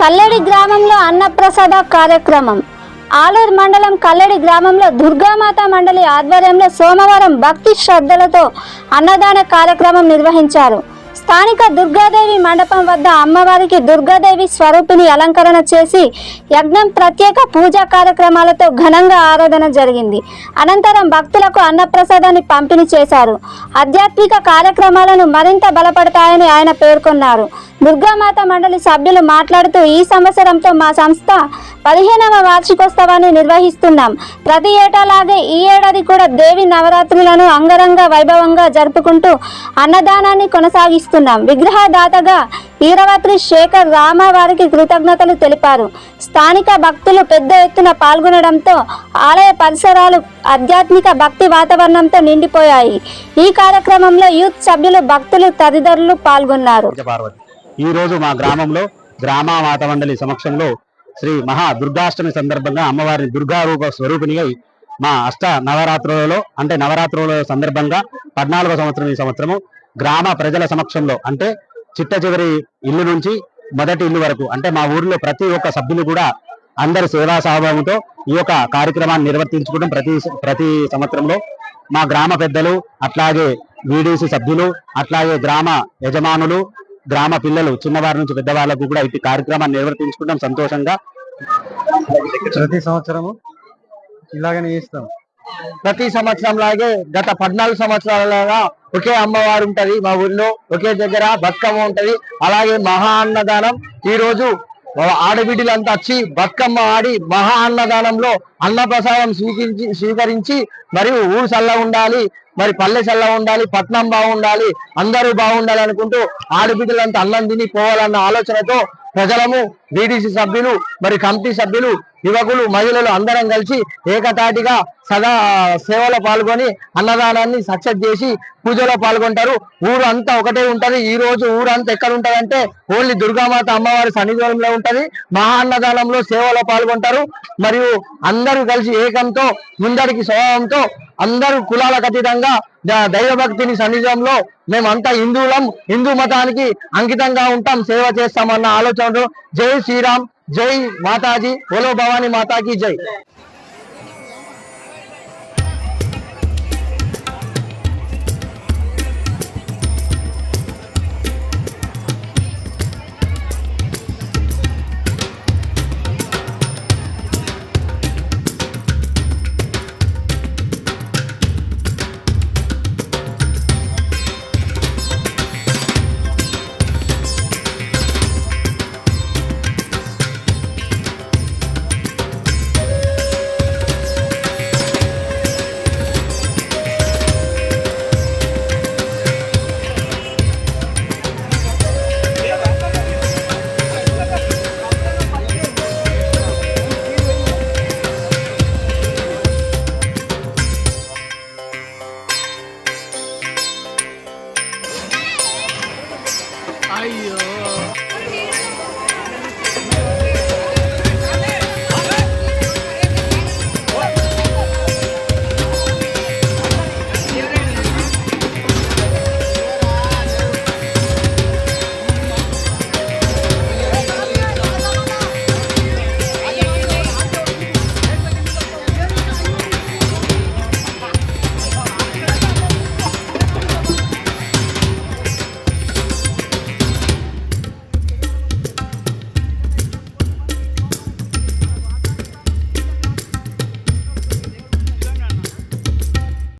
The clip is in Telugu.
కల్లెడి గ్రామంలో అన్నప్రసాద కార్యక్రమం. ఆలూరు మండలం కల్లెడి గ్రామంలో దుర్గామాత మండలి ఆధ్వర్యంలో సోమవారం భక్తి శ్రద్ధలతో అన్నదాన కార్యక్రమం నిర్వహించారు. స్థానిక దుర్గాదేవి మండపం వద్ద అమ్మవారికి దుర్గాదేవి స్వరూపిణి అలంకరణ చేసి యజ్ఞం ప్రత్యేక పూజా కార్యక్రమాలతో ఘనంగా ఆరాధన జరిగింది. అనంతరం భక్తులకు అన్నప్రసాదాన్ని పంపిణీ చేశారు. ఆధ్యాత్మిక కార్యక్రమాలను మరింత బలపడతాయని ఆయన పేర్కొన్నారు. దుర్గామాత మండలి సభ్యులు మాట్లాడుతూ ఈ సంవత్సరంతో మా సంస్థ పదిహేనవ వార్షికోత్సవాన్ని నిర్వహిస్తున్నాం. ప్రతి ఏటాలాగే ఈ ఏడాది కూడా దేవి నవరాత్రులను అంగరంగ వైభవంగా జరుపుకుంటూ అన్నదానాన్ని కొనసాగిస్తున్నాం. విగ్రహదాతగా ఈరవత్రి శేఖర్ రామ వారికి కృతజ్ఞతలు తెలిపారు. స్థానిక భక్తులు పెద్ద ఎత్తున పాల్గొనడంతో ఆలయ పరిసరాలు ఆధ్యాత్మిక భక్తి వాతావరణంతో నిండిపోయాయి. ఈ కార్యక్రమంలో యూత్ సభ్యులు భక్తులు తదితరులు పాల్గొన్నారు. ఈరోజు ఈ రోజు మా గ్రామంలో గ్రామ మాతమండలి సమక్షంలో శ్రీ మహా దుర్గాష్టమి సందర్భంగా అమ్మవారిని దుర్గారూప స్వరూపిణిగా మా అష్ట నవరాత్రులలో అంటే నవరాత్రుల సందర్భంగా పద్నాలుగో సంవత్సరం ఈ సంవత్సరము గ్రామ ప్రజల సమక్షంలో అంటే చిట్ట చివరి ఇల్లు నుంచి మొదటి ఇల్లు వరకు అంటే మా ఊరిలో ప్రతి ఒక్క సభ్యులు కూడా అందరి సేవా సహభావంతో ఈ యొక్క కార్యక్రమాన్ని నిర్వర్తించుకోవడం ప్రతి ప్రతి సంవత్సరంలో మా గ్రామ పెద్దలు అట్లాగే వీడీసీ సభ్యులు అట్లాగే గ్రామ యజమానులు గ్రామ పిల్లలు చిన్నవారి నుంచి పెద్దవాళ్ళకు కూడా ఇటు కార్యక్రమాన్ని నిర్వర్తించుకుంటాం సంతోషంగా. ప్రతి సంవత్సరము ఇలాగనే చేస్తాం. ప్రతి సంవత్సరం లాగే గత పద్నాలుగు సంవత్సరాలుగా ఒకే అమ్మవారు ఉంటది మా ఊరిలో ఒకే దగ్గర బతుకమ్మ ఉంటది. అలాగే మహా అన్నదానం. ఈ రోజు ఆడబిడ్డలంతా వచ్చి బతుకమ్మ ఆడి మహా అన్నదానంలో అన్నప్రసాదం స్వీకరించి స్వీకరించి మరియు ఊరు చల్ల ఉండాలి మరి పల్లె చల్ల ఉండాలి పట్నం బాగుండాలి అందరూ బాగుండాలి అనుకుంటూ ఆడబిడ్డలంతా అన్నం తిని పోవాలన్న ఆలోచనతో ప్రజలము బీడీసీ సభ్యులు మరి కమిటీ సభ్యులు యువకులు మహిళలు అందరం కలిసి ఏకతాటిగా సదా సేవలో పాల్గొని అన్నదానాన్ని సక్సెస్ చేసి పూజలో పాల్గొంటారు. ఊరు అంతా ఒకటే ఉంటది. ఈ రోజు ఊరు అంతా ఎక్కడ ఉంటది అంటే ఓన్లీ దుర్గామాత అమ్మవారి సన్నిధానంలో ఉంటది. మహా అన్నదానంలో సేవలో పాల్గొంటారు. మరియు అందరూ కలిసి ఏకంతో ముందరికి స్వభావంతో అందరూ కులాలకు అతీతంగా ద- దైవభక్తిని సన్నిధంలో మేమంతా హిందువులం హిందూ మతానికి అంకితంగా ఉంటాం సేవ చేస్తామన్న ఆలోచనలు జై శ్రీరామ్ జై మాతాజీ ఓలో భవానీ మాతాకి జై.